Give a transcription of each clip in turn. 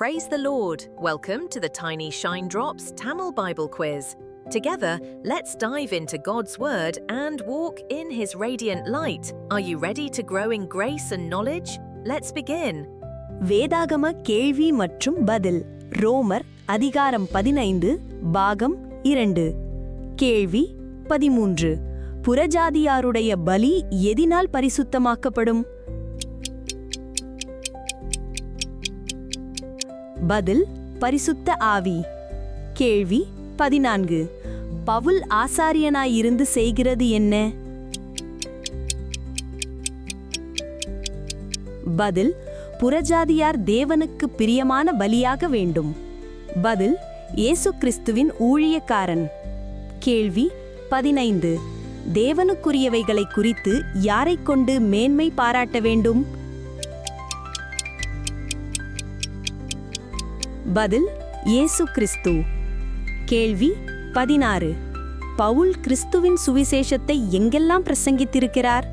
Praise the Lord. Welcome to the Tiny Shine Drops Tamil Bible Quiz. Together, let's dive into God's Word and walk in His radiant light. Are you ready to grow in grace and knowledge? Let's begin. வேதாகம கேள்வி மற்றும் பதில் ரோமர் அதிகாரம் பதினைந்து பாகம் இரண்டு கேள்வி பதிமூன்று புறஜாதியாருடைய பலி எதினால் பரிசுத்தமாக்கப்படும் பதில் பரிசுத்த ஆவி. கேள்வி பதினான்கு. பவுல் ஆசாரியனாயிருந்து செய்கிறது என்ன? பதில் புறஜாதியார் தேவனுக்கு பிரியமான பலியாக வேண்டும். பதில் இயேசு கிறிஸ்துவின் ஊழியக்காரன். கேள்வி பதினைந்து. தேவனுக்குரியவைகளை குறித்து யாரைக் கொண்டு மேன்மை பாராட்ட வேண்டும்? பதில் இயேசு கிறிஸ்து. கேள்வி பதினாறு. பவுல் கிறிஸ்துவின் சுவிசேஷத்தை எங்கெல்லாம் பிரசங்கித்திருக்கிறார்?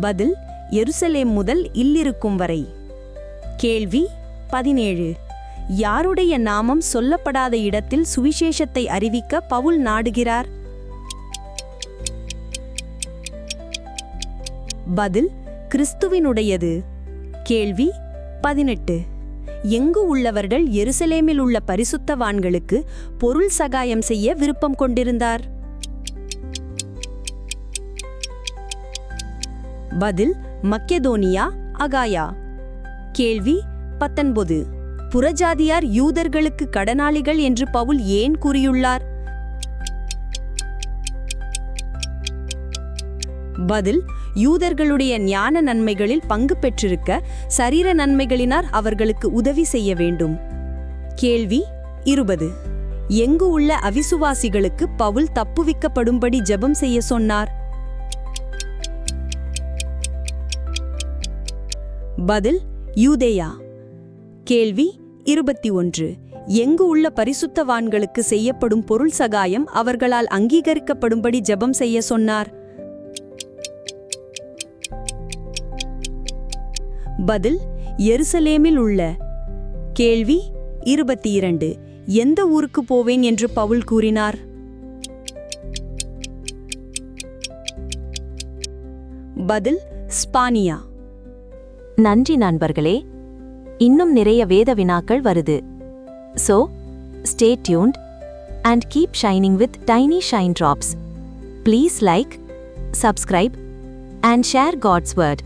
பதில் எருசலேம் முதல் இல்லிருக்கும் வரை. கேள்வி பதினேழு. யாருடைய நாமம் சொல்லப்படாத இடத்தில் சுவிசேஷத்தை அறிவிக்க பவுல் நாடுகிறார்? பதில் கிறிஸ்துவினுடையது. கேள்வி பதினெட்டு. எங்கு உள்ளவர்கள் எருசலேமில் உள்ள பரிசுத்தவான்களுக்கு பொருள் சகாயம் செய்ய விருப்பம் கொண்டிருந்தார்? பதில் மக்கெதோனியா அகாயா. கேள்வி பத்தொன்பது. புறஜாதியார் யூதர்களுக்கு கடனாளிகள் என்று பவுல் ஏன் கூறியுள்ளார்? பதில் யூதர்களுடைய ஞான நன்மைகளில் பங்கு பெற்றிருக்க சரீர நன்மைகளினார் அவர்களுக்கு உதவி செய்ய வேண்டும். கேள்வி இருபது. எங்கு உள்ள அவிசுவாசிகளுக்கு பவுல் தப்புவிக்கப்படும்படி ஜெபம் செய்ய சொன்னார்? பதில் யூதேயா. கேள்வி இருபத்தி ஒன்று. எங்கு உள்ள பரிசுத்தவான்களுக்கு செய்யப்படும் பொருள் சகாயம் அவர்களால் அங்கீகரிக்கப்படும்படி ஜெபம் செய்ய சொன்னார்? பதில் எருசலேமில் உள்ள. கேள்வி இருபத்தி இரண்டு எந்த ஊருக்கு போவேன் என்று பவுல் கூறினார்? பதில் ஸ்பானியா. நன்றி நண்பர்களே. இன்னும் நிறைய வேத வினாக்கள் வருது. So stay tuned and keep shining with tiny shine drops please like subscribe and share God's word